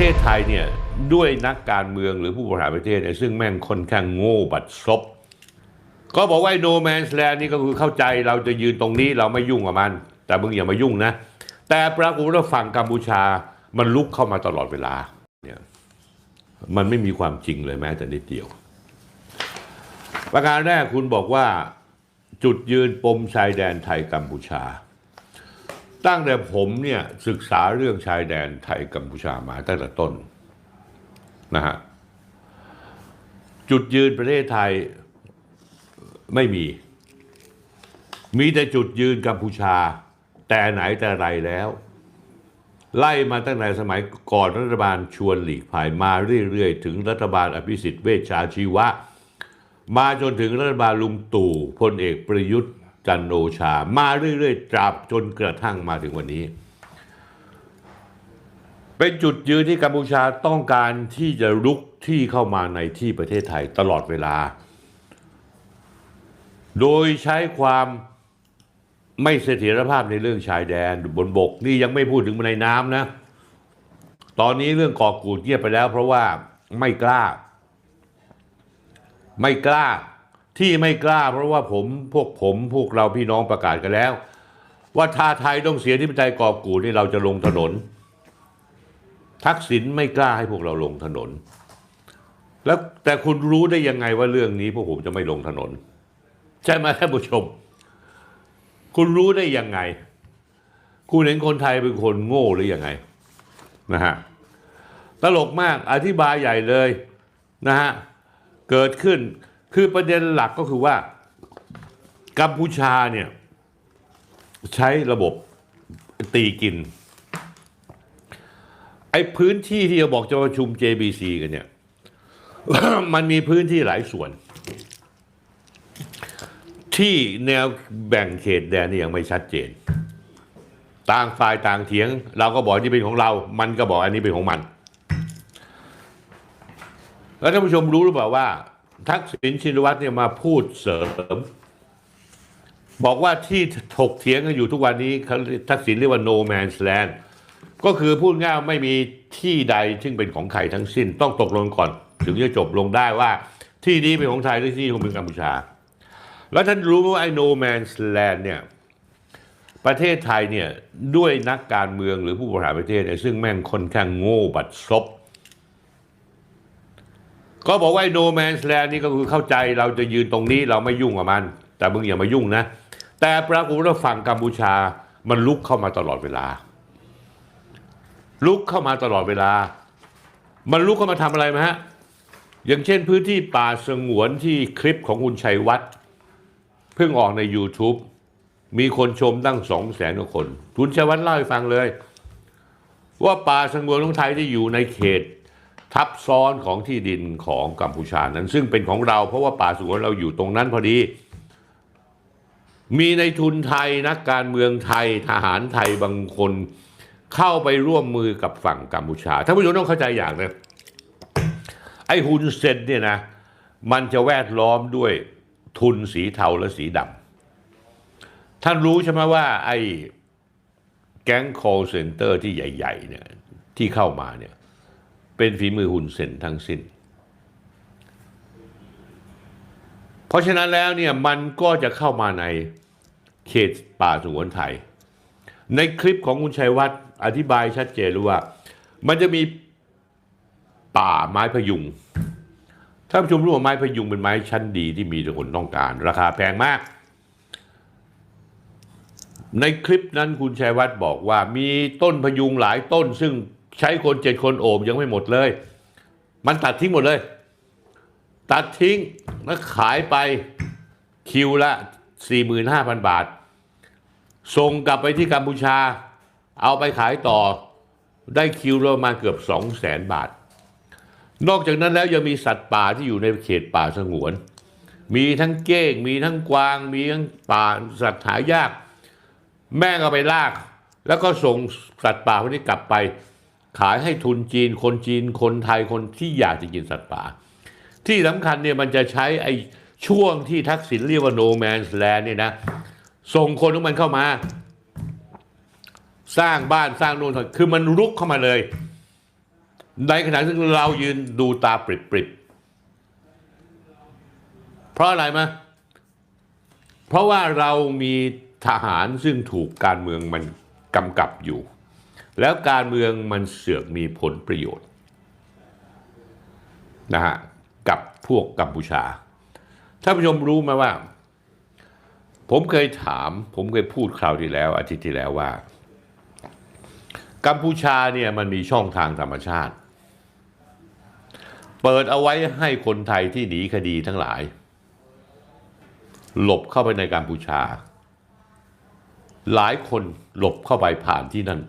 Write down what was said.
ทศไทยเนี่ยด้วยนักการเมืองหรือผู้บริหารประเทศเนี่ยซึ่งแม่งค่อนข้างโง่บัดซบก็บอกว่าโนแมนสแลนนี่ก็คือเข้าใจเราจะยืนตรงนี้เราไม่ยุ่งกับมัน แต่มึงอย่ามายุ่งนะ แต่ปรากฏว่าฝั่งกัมพูชามันลุกเข้ามาตลอดเวลาเนี่ยมันไม่มีความจริงเลยแม้แต่นิดเดียว ประการแรกคุณบอกว่าจุดยืนปมชายแดนไทยกัมพูชา ตั้งแต่ผมเนี่ยศึกษาเรื่องชายแดนไทยกัมพูชามาตั้งแต่ต้นนะฮะจุดยืนประเทศไทยไม่มี มีแต่จุดยืนกัมพูชา แต่ไหนแต่ไรแล้ว ไล่มาตั้งแต่สมัยก่อนรัฐบาลชวนหลีกภัยมาเรื่อยๆ ถึงรัฐบาลอภิสิทธิ์เวชชาชีวะ มาจนถึงรัฐบาลลุงตู่พลเอกประยุทธ์ จันโอชา มาเรื่อยๆตราบจนกระทั่งมาถึงวันนี้ เป็นจุดยืนที่กัมพูชาต้องการที่จะรุกที่เข้ามาในที่ประเทศไทยตลอดเวลา โดยใช้ความไม่เสถียรภาพในเรื่องชายแดนบนบกนี่ยังไม่พูดถึงในน้ำนะ ตอนนี้เรื่องก่อกูดเงียบไปแล้ว เพราะว่าไม่กล้า ไม่กล้า ที่ไม่กล้าเพราะว่าผมพวกผมพวกเราพี่น้องประกาศกันแล้ว ว่าถ้าไทยต้องเสียที่ปไตยกอบกูนี่เราจะลงถนน ทักษิณไม่กล้าให้พวกเราลงถนน แล้วแต่คุณรู้ได้ยังไงว่าเรื่องนี้พวกผมจะไม่ลงถนน ใช่ไหมท่านผู้ชม คุณรู้ได้ยังไง คุณเห็นคนไทยเป็นคนโง่หรือยังไงนะฮะตลกมากอธิบายใหญ่เลยนะฮะเกิดขึ้น คือประเด็นหลักก็คือว่า กัมพูชาเนี่ย ใช้ระบบตีกิน ไอ้พื้นที่ที่เราบอกจะประชุม JBC กันเนี่ย มันมีพื้นที่หลายส่วน ที่แนวแบ่งเขตแดนนี่ยังไม่ชัดเจน ต่างฝ่ายต่างเถียง เราก็บอกนี่เป็นของเรา มันก็บอกอันนี้เป็นของมัน แล้วท่านผู้ชมรู้หรือเปล่าว่า ทักษิณชินวัตรเนี่ยมาพูดเสริม บอกว่าที่ถกเถียงกันอยู่ทุกวันนี้ทักษิณเรียกว่า no man's land ก็คือพูดง่ายไม่มีที่ใดซึ่งเป็นของใครทั้งสิ้น ต้องตกลงก่อน ถึงจะจบลงได้ว่า ที่นี้เป็นของไทยหรือที่นี้ของเป็นกัมพูชา แล้วท่านรู้ไหมว่าไอ้ no man's land เนี่ยประเทศไทยเนี่ยด้วยนักการเมืองหรือผู้บริหารประเทศเนี่ยซึ่งแม่งค่อนข้างโง่บัดซบ ก็บอกว่าโนแมนสแลนนี่ก็คือเข้าใจเราจะยืนตรงนี้เราไม่ยุ่งกับมัน แต่มึงอย่ามายุ่งนะ แต่ปรากฏว่าฝั่งกัมพูชามันลุกเข้ามาตลอดเวลา ลุกเข้ามาตลอดเวลา มันลุกเข้ามาทำอะไรไหมฮะอย่างเช่นพื้นที่ป่าสงวนที่คลิปของคุณชัยวัฒน์เพิ่งออกใน YouTube มีคนชมตั้งสองแสนกว่าคน คุณชัยวัฒน์เล่าให้ฟังเลย ว่าป่าสงวนของไทยที่อยู่ในเขต ทับซ้อนของที่ดินของกัมพูชานั้น ซึ่งเป็นของเราเพราะว่าป่าสงวนเราอยู่ตรงนั้นพอดี มีในทุนไทยนักการเมืองไทยทหารไทยบางคนเข้าไปร่วมมือกับฝั่งกัมพูชาท่านผู้ชมต้องเข้าใจอย่างนะไอ้ฮุนเซนเนี่ยนะมันจะแวดล้อมด้วยทุนสีเทาและสีดำท่านรู้ใช่ไหมว่าไอ้แก๊ง call center ที่ใหญ่ ๆ เนี่ยที่เข้ามาเนี่ย เป็นฝีมือหุ่นเซนทั้งสิ้น เพราะฉะนั้นแล้วเนี่ยมันก็จะเข้ามาในเขตป่าสงวนไทย ในคลิปของคุณชัยวัฒน์อธิบายชัดเจนรู้ว่า มันจะมีป่าไม้พยุงท่านผู้ชมรู้ว่าไม้พยุงเป็นไม้ชั้นดีที่มีทุกคนต้องการ ราคาแพงมาก ในคลิปนั้นคุณชัยวัฒน์บอกว่ามีต้นพยุงหลายต้นซึ่ง ใช้คนเจ็ดคนโอบยังไม่หมดเลย มันตัดทิ้งหมดเลย ตัดทิ้งแล้วขายไปคิวละ 45,000 บาท ส่งกลับไปที่กัมพูชา เอาไปขายต่อได้คิวประมาณเกือบ 200,000 บาท นอกจากนั้นแล้วยังมีสัตว์ป่าที่อยู่ในเขตป่าสงวน มีทั้งเก้ง มีทั้งกวาง มีทั้งป่าสัตว์หายาก แม่งเอาไปลาก แล้วก็ส่งสัตว์ป่าพวกนี้กลับไป ขายให้ทุนจีน คนจีน คนไทย คนที่อยากจะกินสัตว์ป่า ที่สำคัญเนี่ยมันจะใช้ไอ้ช่วงที่ทักษิณเรียกว่า no man's land เนี่ยนะ ส่งคนของมันเข้ามา สร้างบ้านสร้างโน่นคือมันรุกเข้ามาเลย ในขณะที่เรายืนดูตาปริบๆ เพราะอะไรมะเพราะว่าเรามีทหารซึ่งถูกการเมืองมันกำกับอยู่ แล้วการเมืองมันเสือกมีผลประโยชน์นะฮะกับพวกกัมพูชาท่านผู้ชมรู้ไหมว่า ผมเคยถาม ผมเคยพูดคราวที่แล้ว อาทิตย์ที่แล้วว่า กัมพูชาเนี่ยมันมีช่องทางธรรมชาติ เปิดเอาไว้ให้คนไทยที่หนีคดีทั้งหลาย หลบเข้าไปในกัมพูชา หลายคนหลบเข้าไปผ่านที่นั่น